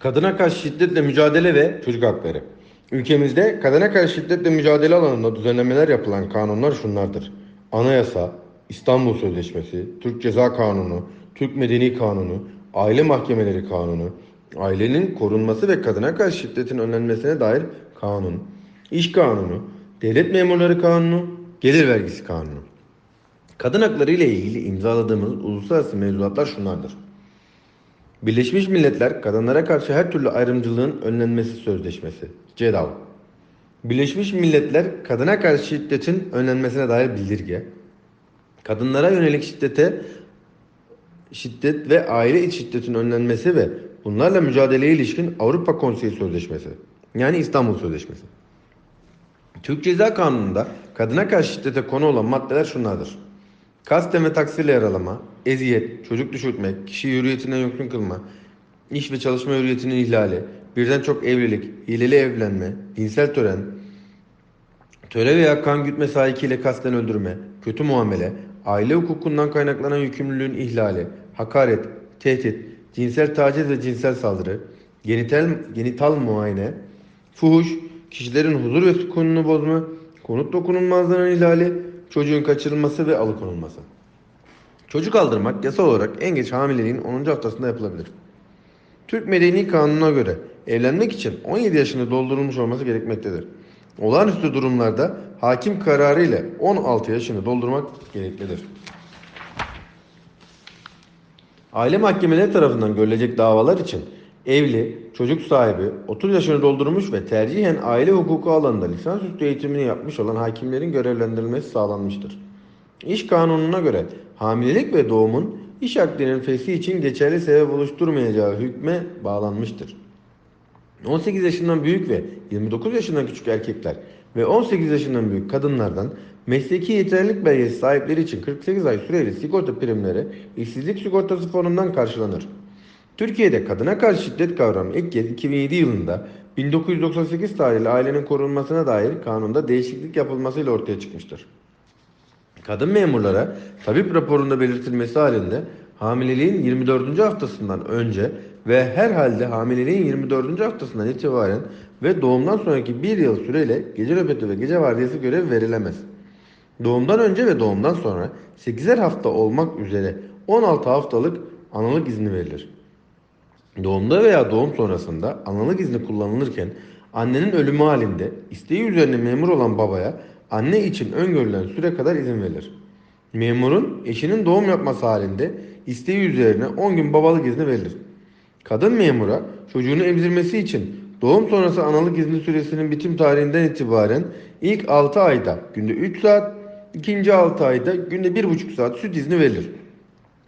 Kadına karşı şiddetle mücadele ve çocuk hakları. Ülkemizde kadına karşı şiddetle mücadele alanında düzenlemeler yapılan kanunlar şunlardır. Anayasa, İstanbul Sözleşmesi, Türk Ceza Kanunu, Türk Medeni Kanunu, Aile Mahkemeleri Kanunu, ailenin korunması ve kadına karşı şiddetin önlenmesine dair kanun, iş kanunu, devlet memurları kanunu, gelir vergisi kanunu. Kadın hakları ile ilgili imzaladığımız uluslararası mevzuatlar şunlardır. Birleşmiş Milletler Kadınlara Karşı Her Türlü Ayrımcılığın Önlenmesi Sözleşmesi CEDAW Birleşmiş Milletler Kadına Karşı Şiddetin Önlenmesine dair bildirge Kadınlara yönelik şiddete şiddet ve aile içi şiddetin önlenmesi ve bunlarla mücadeleye ilişkin Avrupa Konseyi Sözleşmesi yani İstanbul Sözleşmesi Türk Ceza Kanunu'nda kadına karşı şiddete konu olan maddeler şunlardır. Kasten ve taksirle yaralama, eziyet, çocuk düşürtmek, kişi hürriyetinden yoksun kılma, iş ve çalışma hürriyetinin ihlali, birden çok evlilik, hileli evlenme, dinsel tören, töre veya kan gütme sahikiyle kasten öldürme, kötü muamele, aile hukukundan kaynaklanan yükümlülüğün ihlali, hakaret, tehdit, cinsel taciz ve cinsel saldırı, genital, genital muayene, fuhuş, kişilerin huzur ve sükununu bozma, konut dokunulmazlığının ihlali, çocuğun kaçırılması ve alıkonulması. Çocuk aldırmak yasal olarak en geç hamileliğin 10. haftasında yapılabilir. Türk Medeni Kanunu'na göre evlenmek için 17 yaşını doldurulmuş olması gerekmektedir. Olağanüstü durumlarda hakim kararı ile 16 yaşını doldurmak gereklidir. Aile mahkemeleri tarafından görülecek davalar için evli, çocuk sahibi, 30 yaşını doldurmuş ve tercihen aile hukuku alanında lisansüstü eğitimini yapmış olan hakimlerin görevlendirilmesi sağlanmıştır. İş kanununa göre hamilelik ve doğumun iş akdinin feshi için geçerli sebep oluşturmayacağı hükme bağlanmıştır. 18 yaşından büyük ve 29 yaşından küçük erkekler ve 18 yaşından büyük kadınlardan mesleki yeterlilik belgesi sahipleri için 48 ay süreli sigorta primleri işsizlik sigortası fonundan karşılanır. Türkiye'de kadına karşı şiddet kavramı ilk kez 2007 yılında 1998 tarihli ailenin korunmasına dair kanunda değişiklik yapılmasıyla ortaya çıkmıştır. Kadın memurlara tabip raporunda belirtilmesi halinde hamileliğin 24. haftasından önce ve herhalde hamileliğin 24. haftasından itibaren ve doğumdan sonraki bir yıl süreyle gece nöbeti ve gece vardiyası görev verilemez. Doğumdan önce ve doğumdan sonra 8'er hafta olmak üzere 16 haftalık analık izni verilir. Doğumda veya doğum sonrasında analık izni kullanılırken annenin ölümü halinde isteği üzerine memur olan babaya anne için öngörülen süre kadar izin verilir. Memurun eşinin doğum yapması halinde isteği üzerine 10 gün babalık izni verilir. Kadın memura çocuğunu emzirmesi için doğum sonrası analık izni süresinin bitim tarihinden itibaren ilk 6 ayda günde 3 saat, ikinci 6 ayda günde 1,5 saat süt izni verilir.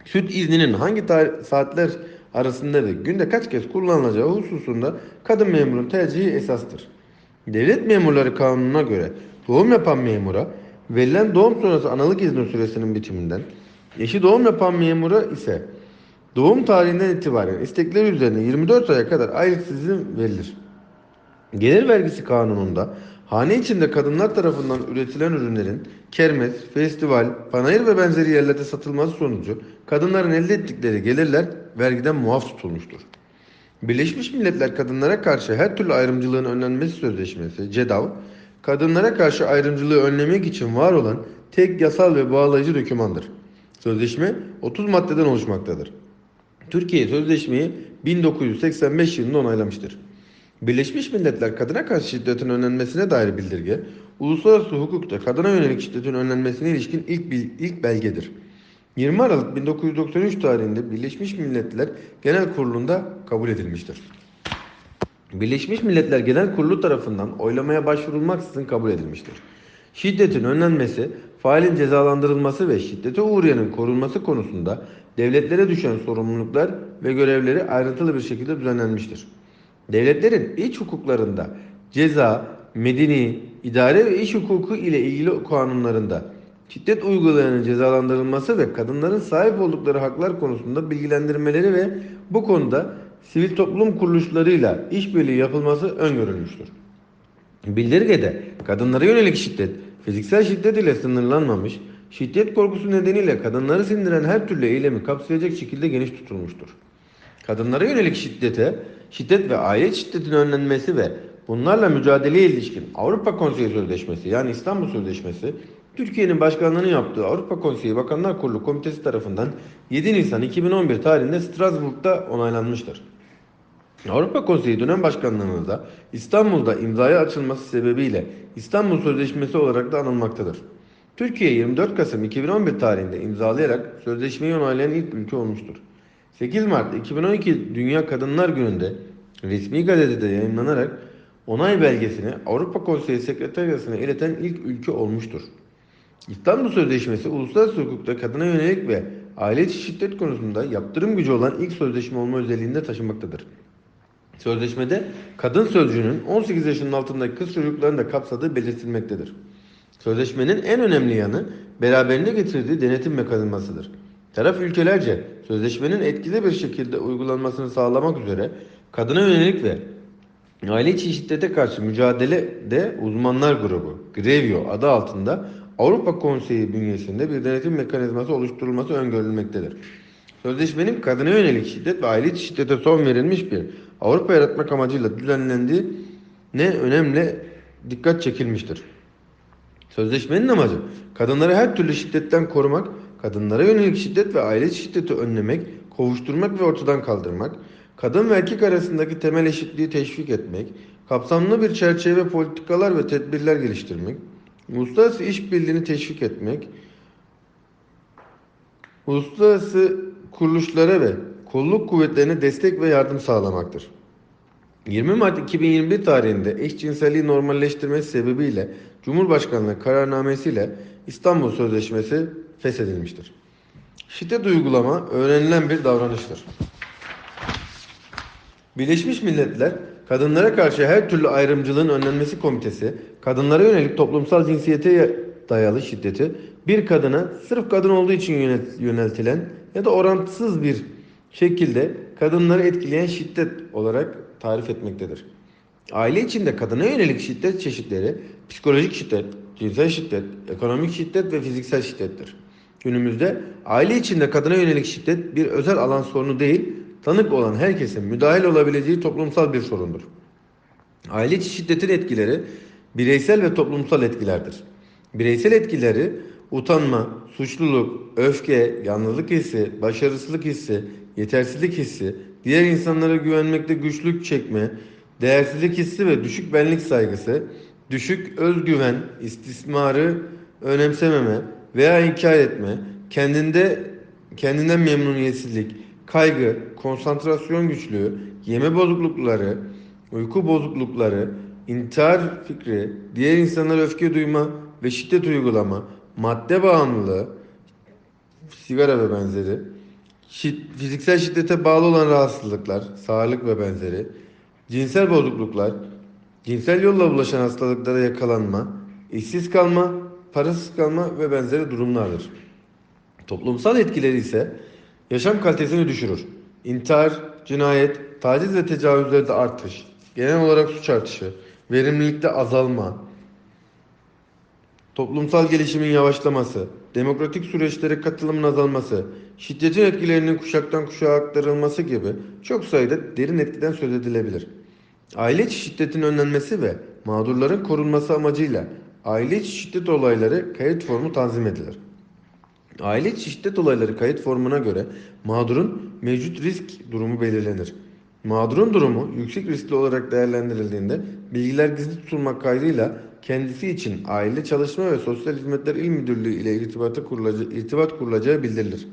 Süt izninin hangi saatler arasında ve günde kaç kez kullanılacağı hususunda kadın memurun tercihi esastır. Devlet memurları kanununa göre doğum yapan memura verilen doğum sonrası analık izni süresinin bitiminden, eşi doğum yapan memura ise doğum tarihinden itibaren istekleri üzerine 24 aya kadar ayrıksız izin verilir. Gelir vergisi kanununda hane içinde kadınlar tarafından üretilen ürünlerin kermes, festival, panayır ve benzeri yerlerde satılması sonucu kadınların elde ettikleri gelirler vergiden muaf tutulmuştur. Birleşmiş Milletler Kadınlara Karşı Her Türlü Ayrımcılığın Önlenmesi Sözleşmesi CEDAW, kadınlara karşı ayrımcılığı önlemek için var olan tek yasal ve bağlayıcı dokümandır. Sözleşme 30 maddeden oluşmaktadır. Türkiye sözleşmeyi 1985 yılında onaylamıştır. Birleşmiş Milletler kadına karşı şiddetin önlenmesine dair bildirge, uluslararası hukukta kadına yönelik şiddetin önlenmesine ilişkin ilk, ilk belgedir. 20 Aralık 1993 tarihinde Birleşmiş Milletler Genel Kurulu'nda kabul edilmiştir. Birleşmiş Milletler Genel Kurulu tarafından oylamaya başvurulmaksızın kabul edilmiştir. Şiddetin önlenmesi, failin cezalandırılması ve şiddete uğrayanın korunması konusunda devletlere düşen sorumluluklar ve görevleri ayrıntılı bir şekilde düzenlenmiştir. Devletlerin iç hukuklarında ceza, medeni, idare ve iş hukuku ile ilgili kanunlarında şiddet uygulayanın cezalandırılması ve kadınların sahip oldukları haklar konusunda bilgilendirmeleri ve bu konuda sivil toplum kuruluşlarıyla işbirliği yapılması öngörülmüştür. Bildirgede kadınlara yönelik şiddet fiziksel şiddet ile sınırlanmamış, şiddet korkusu nedeniyle kadınları sindiren her türlü eylemi kapsayacak şekilde geniş tutulmuştur. kadınlara yönelik şiddete, şiddet ve aile şiddetinin önlenmesi ve bunlarla mücadeleye ilişkin Avrupa Konseyi Sözleşmesi yani İstanbul Sözleşmesi Türkiye'nin başkanlığını yaptığı Avrupa Konseyi Bakanlar Kurulu Komitesi tarafından 7 Nisan 2011 tarihinde Strasbourg'da onaylanmıştır. Avrupa Konseyi dönem başkanlığının da İstanbul'da imzaya açılması sebebiyle İstanbul Sözleşmesi olarak da anılmaktadır. Türkiye 24 Kasım 2011 tarihinde imzalayarak sözleşmeyi onaylayan ilk ülke olmuştur. 8 Mart 2012 Dünya Kadınlar Günü'nde resmi gazetede yayınlanarak onay belgesini Avrupa Konseyi Sekreteriyası'na ileten ilk ülke olmuştur. İstanbul Sözleşmesi uluslararası hukukta kadına yönelik ve aile içi şiddet konusunda yaptırım gücü olan ilk sözleşme olma özelliğini de taşımaktadır. Sözleşmede kadın sözcüğünün 18 yaşının altındaki kız çocuklarını da kapsadığı belirtilmektedir. Sözleşmenin en önemli yanı beraberinde getirdiği denetim mekanizmasıdır. Taraf ülkelerce sözleşmenin etkili bir şekilde uygulanmasını sağlamak üzere kadına yönelik ve aile içi şiddete karşı mücadelede uzmanlar grubu Grevio adı altında Avrupa Konseyi bünyesinde bir denetim mekanizması oluşturulması öngörülmektedir. Sözleşmenin kadına yönelik şiddet ve aile şiddete son verilmiş bir Avrupa yaratmak amacıyla düzenlendiği ne önemli dikkat çekilmiştir. Sözleşmenin amacı kadınları her türlü şiddetten korumak, kadınlara yönelik şiddet ve aile şiddeti önlemek, kovuşturmak ve ortadan kaldırmak, kadın ve erkek arasındaki temel eşitliği teşvik etmek, kapsamlı bir çerçeve politikalar ve tedbirler geliştirmek, uluslararası işbirliğini teşvik etmek, uluslararası kuruluşlara ve kolluk kuvvetlerine destek ve yardım sağlamaktır. 20 Mart 2021 tarihinde eşcinselliği normalleştirmesi sebebiyle Cumhurbaşkanlığı kararnamesiyle İstanbul Sözleşmesi feshedilmiştir. Şiddet uygulama öğrenilen bir davranıştır. Birleşmiş Milletler Kadınlara Karşı Her Türlü Ayrımcılığın Önlenmesi Komitesi, kadınlara yönelik toplumsal cinsiyete dayalı şiddeti bir kadına sırf kadın olduğu için yöneltilen ya da orantısız bir şekilde kadınları etkileyen şiddet olarak tarif etmektedir. Aile içinde kadına yönelik şiddet çeşitleri psikolojik şiddet, cinsel şiddet, ekonomik şiddet ve fiziksel şiddettir. Günümüzde aile içinde kadına yönelik şiddet bir özel alan sorunu değil, tanık olan herkesin müdahil olabileceği toplumsal bir sorundur. Aile içi şiddetin etkileri bireysel ve toplumsal etkilerdir. Bireysel etkileri utanma, suçluluk, öfke, yalnızlık hissi, başarısızlık hissi, yetersizlik hissi, diğer insanlara güvenmekte güçlük çekme, değersizlik hissi ve düşük benlik saygısı, düşük özgüven, istismarı önemsememe veya inkar etme, kendinde kendinden memnuniyetsizlik, kaygı, konsantrasyon güçlüğü, yeme bozuklukları, uyku bozuklukları, intihar fikri, diğer insanlara öfke duyma ve şiddet uygulama, madde bağımlılığı, sigara ve benzeri, şid, fiziksel şiddete bağlı olan rahatsızlıklar, sağlık ve benzeri, cinsel bozukluklar, cinsel yolla bulaşan hastalıklara yakalanma, işsiz kalma, parasız kalma ve benzeri durumlardır. Toplumsal etkileri ise yaşam kalitesini düşürür. İntihar, cinayet, taciz ve tecavüzlerde artış, genel olarak suç artışı, verimlilikte azalma, toplumsal gelişimin yavaşlaması, demokratik süreçlere katılımın azalması, şiddetin etkilerinin kuşaktan kuşağa aktarılması gibi çok sayıda derin etkiden söz edilebilir. Aile içi şiddetin önlenmesi ve mağdurların korunması amacıyla aile içi şiddet olayları kayıt formu tanzim edilir. Aile içi şiddet olayları kayıt formuna göre mağdurun mevcut risk durumu belirlenir. Mağdurun durumu yüksek riskli olarak değerlendirildiğinde bilgiler gizli tutulmak kaydıyla kendisi için Aile Çalışma ve Sosyal Hizmetler İl Müdürlüğü ile irtibatı kurulacağı, irtibat kurulacağı bildirilir.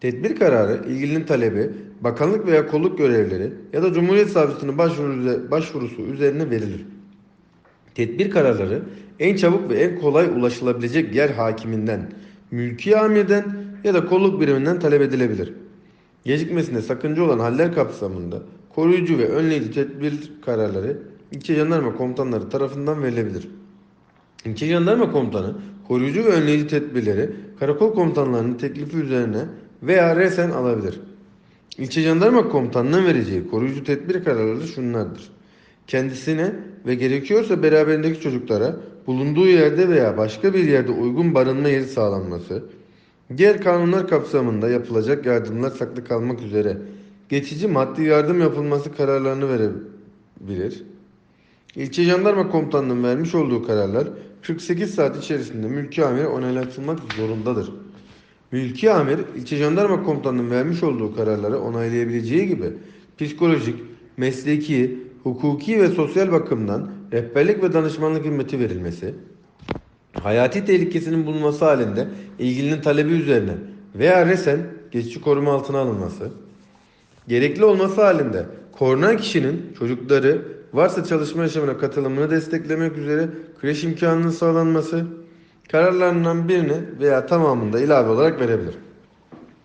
Tedbir kararı ilgilinin talebi, bakanlık veya kolluk görevleri ya da Cumhuriyet Savcısının başvuru, başvurusu üzerine verilir. Tedbir kararları en çabuk ve en kolay ulaşılabilecek yer hakiminden, mülki amirden ya da kolluk biriminden talep edilebilir. Gecikmesinde sakınca olan haller kapsamında koruyucu ve önleyici tedbir kararları ilçe jandarma komutanları tarafından verilebilir. İlçe jandarma komutanı koruyucu ve önleyici tedbirleri karakol komutanlarının teklifi üzerine veya resen alabilir. İlçe jandarma komutanının vereceği koruyucu tedbir kararları şunlardır. Kendisine ve gerekiyorsa beraberindeki çocuklara bulunduğu yerde veya başka bir yerde uygun barınma yeri sağlanması, diğer kanunlar kapsamında yapılacak yardımlar saklı kalmak üzere geçici maddi yardım yapılması kararlarını verebilir. İlçe Jandarma Komutanlığı'nın vermiş olduğu kararlar 48 saat içerisinde mülki amire onaylatılmak zorundadır. Mülki amir, ilçe jandarma komutanının vermiş olduğu kararları onaylayabileceği gibi psikolojik, mesleki, hukuki ve sosyal bakımdan rehberlik ve danışmanlık hizmeti verilmesi, hayati tehlikesinin bulunması halinde ilgilinin talebi üzerine veya resen geçici koruma altına alınması, gerekli olması halinde korunan kişinin çocukları varsa çalışma yaşamına katılımını desteklemek üzere kreş imkanının sağlanması, kararlarından birini veya tamamını da ilave olarak verebilir.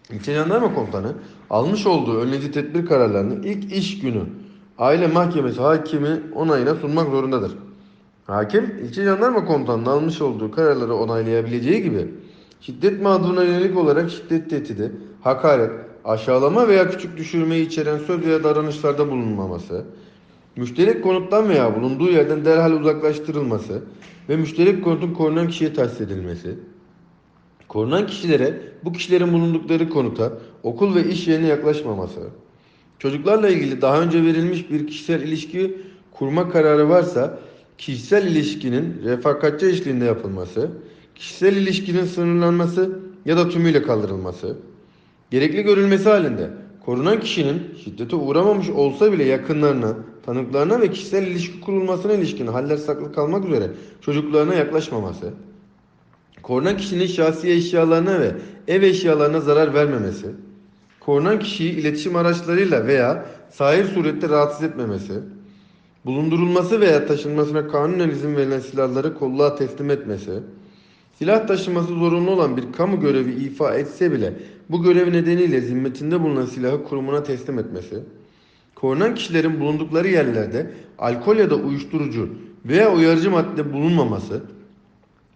İlçe Jandarma Komutanı almış olduğu önleyici tedbir kararlarını ilk iş günü aile mahkemesi hakimi onayına sunmak zorundadır. Hakim, ilçe jandarma komutanının almış olduğu kararları onaylayabileceği gibi şiddet mağduruna yönelik olarak şiddet tehdidi, hakaret, aşağılama veya küçük düşürmeyi içeren söz veya davranışlarda bulunmaması, müşterek konuttan veya bulunduğu yerden derhal uzaklaştırılması ve müşterek konutun korunan kişiye tahsis edilmesi, korunan kişilere bu kişilerin bulundukları konuta, okul ve iş yerine yaklaşmaması, çocuklarla ilgili daha önce verilmiş bir kişisel ilişki kurma kararı varsa kişisel ilişkinin refakatçi eşliğinde yapılması, kişisel ilişkinin sınırlanması ya da tümüyle kaldırılması, gerekli görülmesi halinde korunan kişinin şiddete uğramamış olsa bile yakınlarına, tanıklarına ve kişisel ilişki kurulmasına ilişkin haller saklı kalmak üzere çocuklarına yaklaşmaması, korunan kişinin şahsi eşyalarına ve ev eşyalarına zarar vermemesi, korunan kişiyi iletişim araçlarıyla veya sahir surette rahatsız etmemesi, bulundurulması veya taşınmasına kanunen izin verilen silahları kolluğa teslim etmesi, silah taşıması zorunlu olan bir kamu görevi ifa etse bile bu görev nedeniyle zimmetinde bulunan silahı kurumuna teslim etmesi, korunan kişilerin bulundukları yerlerde alkol ya da uyuşturucu veya uyarıcı madde bulunmaması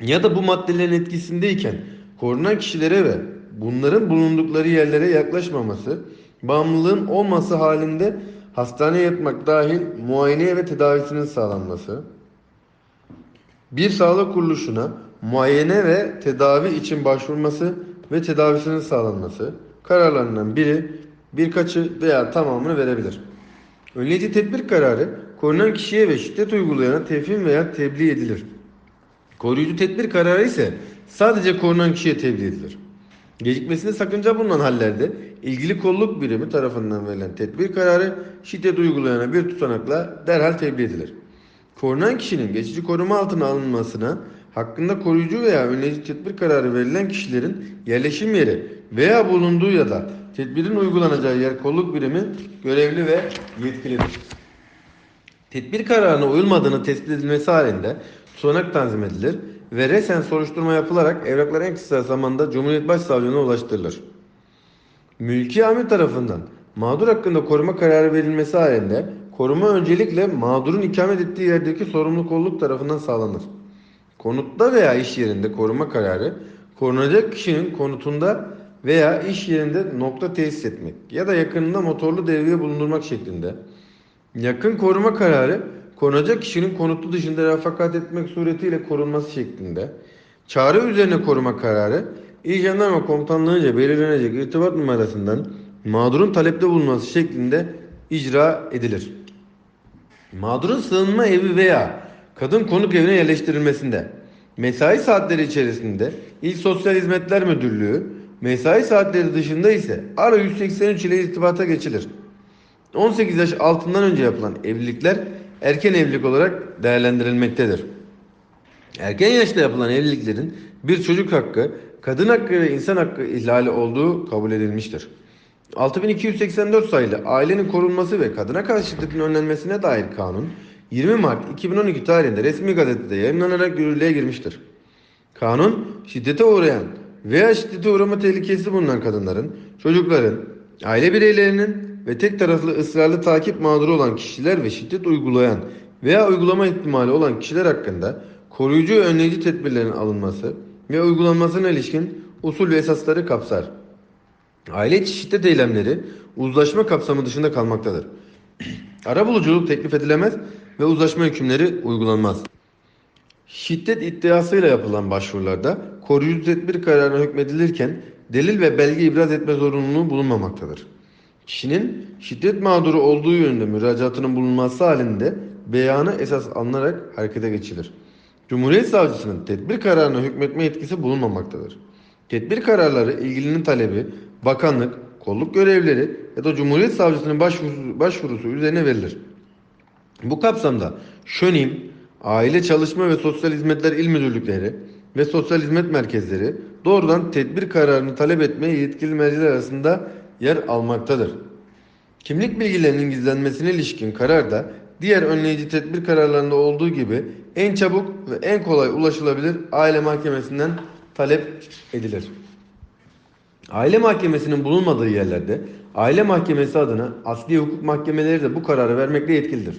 ya da bu maddelerin etkisindeyken korunan kişilere ve bunların bulundukları yerlere yaklaşmaması, bağımlılığın olması halinde hastaneye yatmak dahil muayene ve tedavisinin sağlanması, bir sağlık kuruluşuna muayene ve tedavi için başvurması ve tedavisinin sağlanması kararlarından biri birkaçı veya tamamını verebilir. Önleyici tedbir kararı korunan kişiye ve şiddet uygulayana tefhim veya tebliğ edilir. Koruyucu tedbir kararı ise sadece korunan kişiye tebliğ edilir. Gecikmesinde sakınca bulunan hallerde ilgili kolluk birimi tarafından verilen tedbir kararı şiddet uygulayana bir tutanakla derhal tebliğ edilir. Korunan kişinin geçici koruma altına alınmasına hakkında koruyucu veya önleyici tedbir kararı verilen kişilerin yerleşim yeri veya bulunduğu ya da tedbirin uygulanacağı yer kolluk birimi görevli ve yetkilidir. Tedbir kararına uyulmadığını tespit edilmesi halinde tutanak tanzim edilir ve resen soruşturma yapılarak evraklar en kısa zamanda Cumhuriyet Başsavcılığına ulaştırılır. Mülki amir tarafından mağdur hakkında koruma kararı verilmesi halinde koruma öncelikle mağdurun ikamet ettiği yerdeki sorumlu kolluk tarafından sağlanır. Konutta veya iş yerinde koruma kararı korunacak kişinin konutunda veya iş yerinde nokta tesis etmek ya da yakınında motorlu devriye bulundurmak şeklinde. Yakın koruma kararı korunacak kişinin konutu dışında refakat etmek suretiyle korunması şeklinde. Çağrı üzerine koruma kararı İl Jandarma Komutanlığı'nca belirlenecek irtibat numarasından mağdurun talepte bulunması şeklinde icra edilir. Mağdurun sığınma evi veya kadın konuk evine yerleştirilmesinde mesai saatleri içerisinde İl Sosyal Hizmetler Müdürlüğü, mesai saatleri dışında ise ara 183 ile irtibata geçilir. 18 yaş altından önce yapılan evlilikler erken evlilik olarak değerlendirilmektedir. Erken yaşta yapılan evliliklerin bir çocuk hakkı, kadın hakkı ve insan hakkı ihlali olduğu kabul edilmiştir. 6284 sayılı ailenin korunması ve kadına karşı şiddetin önlenmesine dair kanun 20 Mart 2012 tarihinde resmi gazetede yayınlanarak yürürlüğe girmiştir. Kanun şiddete uğrayan veya şiddete uğrama tehlikesi bulunan kadınların, çocukların, aile bireylerinin ve tek taraflı ısrarlı takip mağduru olan kişiler ve şiddet uygulayan veya uygulama ihtimali olan kişiler hakkında koruyucu önleyici tedbirlerin alınması ve uygulanmasına ilişkin usul ve esasları kapsar. Aile içi şiddet eylemleri uzlaşma kapsamı dışında kalmaktadır. Arabuluculuk teklif edilemez ve uzlaşma hükümleri uygulanmaz. Şiddet iddiasıyla yapılan başvurularda koruyucu tedbir kararına hükmedilirken delil ve belge ibraz etme zorunluluğu bulunmamaktadır. Kişinin şiddet mağduru olduğu yönünde müracaatının bulunması halinde beyanı esas alınarak harekete geçilir. Cumhuriyet Savcısının tedbir kararına hükmetme yetkisi bulunmamaktadır. Tedbir kararları ilgilinin talebi, bakanlık, kolluk görevlileri ya da Cumhuriyet Savcısının başvurusu, başvurusu üzerine verilir. Bu kapsamda ŞÖNİM, Aile Çalışma ve Sosyal Hizmetler İl Müdürlükleri ve Sosyal Hizmet Merkezleri doğrudan tedbir kararını talep etmeye yetkili merciler arasında yer almaktadır. Kimlik bilgilerinin gizlenmesine ilişkin karar da diğer önleyici tedbir kararlarında olduğu gibi en çabuk ve en kolay ulaşılabilir aile mahkemesinden talep edilir. Aile mahkemesinin bulunmadığı yerlerde aile mahkemesi adına asli hukuk mahkemeleri de bu kararı vermekle yetkilidir.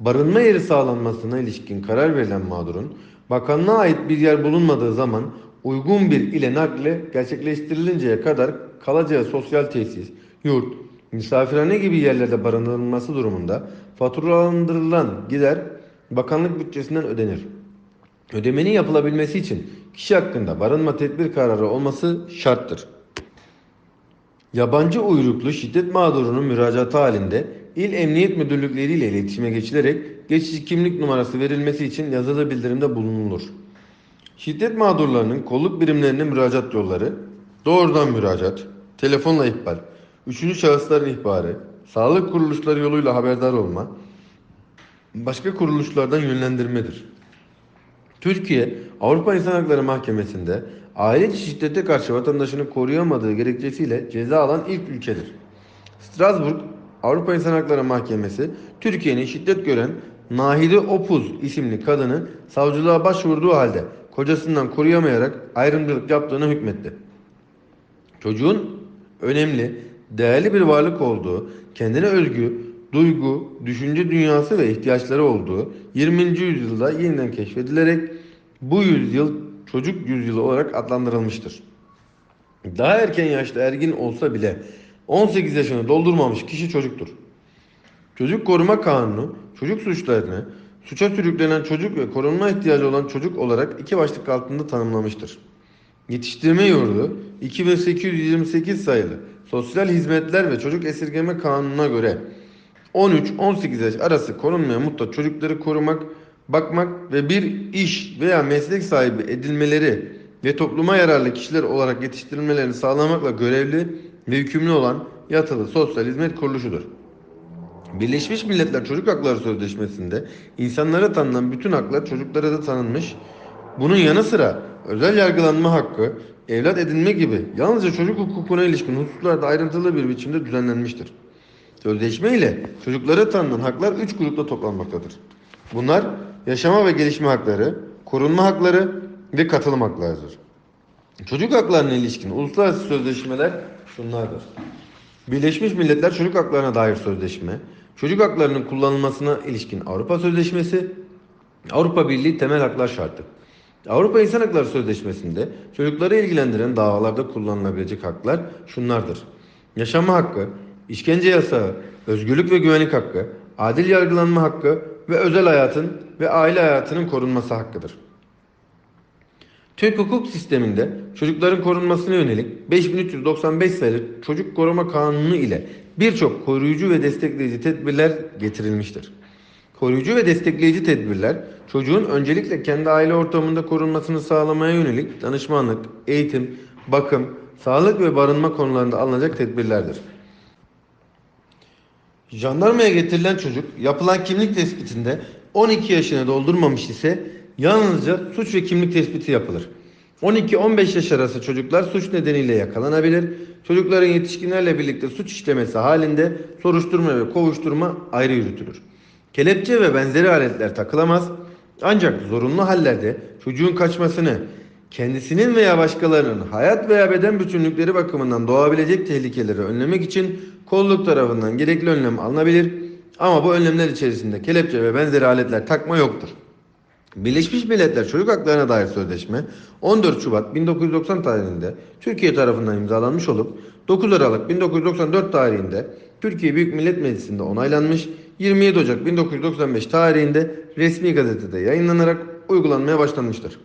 Barınma yeri sağlanmasına ilişkin karar verilen mağdurun bakanlığa ait bir yer bulunmadığı zaman uygun bir ile nakle gerçekleştirilinceye kadar kalacağı sosyal tesis, yurt, misafirhane gibi yerlerde barındırılması durumunda faturalandırılan gider bakanlık bütçesinden ödenir. Ödemenin yapılabilmesi için kişi hakkında barınma tedbir kararı olması şarttır. Yabancı uyruklu şiddet mağdurunun müracaatı halinde İl Emniyet Müdürlükleri ile iletişime geçilerek geçici kimlik numarası verilmesi için yazılı bildirimde bulunulur. Şiddet mağdurlarının kolluk birimlerine müracaat yolları, doğrudan müracaat, telefonla ihbar, üçüncü şahısların ihbarı, sağlık kuruluşları yoluyla haberdar olma, başka kuruluşlardan yönlendirmedir. Türkiye Avrupa İnsan Hakları Mahkemesi'nde aile içi şiddete karşı vatandaşını koruyamadığı gerekçesiyle ceza alan ilk ülkedir. Strasbourg Avrupa İnsan Hakları Mahkemesi Türkiye'nin şiddet gören Nahide Opuz isimli kadını savcılığa başvurduğu halde kocasından koruyamayarak ayrımcılık yaptığını hükmetti. Çocuğun önemli, değerli bir varlık olduğu, kendine özgü, duygu, düşünce dünyası ve ihtiyaçları olduğu 20. yüzyılda yeniden keşfedilerek bu yüzyıl çocuk yüzyılı olarak adlandırılmıştır. Daha erken yaşta ergin olsa bile 18 yaşını doldurmamış kişi çocuktur. Çocuk Koruma Kanunu çocuk suçlarını suça sürüklenen çocuk ve korunma ihtiyacı olan çocuk olarak iki başlık altında tanımlamıştır. Yetiştirme Yurdu 2828 sayılı Sosyal Hizmetler ve Çocuk Esirgeme Kanunu'na göre 13-18 yaş arası korunmaya muhtaç çocukları korumak, bakmak ve bir iş veya meslek sahibi edilmeleri ve topluma yararlı kişiler olarak yetiştirilmelerini sağlamakla görevli ve yükümlü olan yatılı sosyal hizmet kuruluşudur. Birleşmiş Milletler Çocuk Hakları Sözleşmesi'nde insanlara tanınan bütün haklar çocuklara da tanınmış. Bunun yanı sıra özel yargılanma hakkı, evlat edinme gibi yalnızca çocuk hukukuna ilişkin hususlarda ayrıntılı bir biçimde düzenlenmiştir. Sözleşme ile çocuklara tanınan haklar üç grupta toplanmaktadır. Bunlar yaşama ve gelişme hakları, korunma hakları ve katılım haklarıdır. Çocuk haklarına ilişkin uluslararası sözleşmeler şunlardır. Birleşmiş Milletler Çocuk Haklarına dair sözleşme, çocuk haklarının kullanılmasına ilişkin Avrupa Sözleşmesi, Avrupa Birliği Temel Haklar Şartı. Avrupa İnsan Hakları Sözleşmesi'nde çocukları ilgilendiren davalarda kullanılabilecek haklar şunlardır. Yaşama hakkı, işkence yasağı, özgürlük ve güvenlik hakkı, adil yargılanma hakkı ve özel hayatın ve aile hayatının korunması hakkıdır. Türk hukuk sisteminde çocukların korunmasına yönelik 5395 sayılı Çocuk Koruma Kanunu ile birçok koruyucu ve destekleyici tedbirler getirilmiştir. Koruyucu ve destekleyici tedbirler çocuğun öncelikle kendi aile ortamında korunmasını sağlamaya yönelik danışmanlık, eğitim, bakım, sağlık ve barınma konularında alınacak tedbirlerdir. Jandarmaya getirilen çocuk yapılan kimlik tespitinde 12 yaşını doldurmamış ise yalnızca suç ve kimlik tespiti yapılır. 12-15 yaş arası çocuklar suç nedeniyle yakalanabilir. Çocukların yetişkinlerle birlikte suç işlemesi halinde soruşturma ve kovuşturma ayrı yürütülür. Kelepçe ve benzeri aletler takılamaz. Ancak zorunlu hallerde çocuğun kaçmasını, kendisinin veya başkalarının hayat veya beden bütünlükleri bakımından doğabilecek tehlikeleri önlemek için kolluk tarafından gerekli önlem alınabilir. Ama bu önlemler içerisinde kelepçe ve benzeri aletler takma yoktur. Birleşmiş Milletler Çocuk Haklarına dair sözleşme 14 Şubat 1990 tarihinde Türkiye tarafından imzalanmış olup 9 Aralık 1994 tarihinde Türkiye Büyük Millet Meclisi'nde onaylanmış, 27 Ocak 1995 tarihinde resmi gazetede yayınlanarak uygulanmaya başlanmıştır.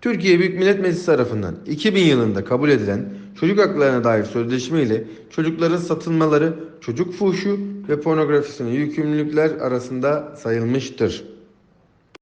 Türkiye Büyük Millet Meclisi tarafından 2000 yılında kabul edilen çocuk haklarına dair sözleşme ile çocukların satılmaları çocuk fuhşu ve pornografisine yükümlülükler arasında sayılmıştır.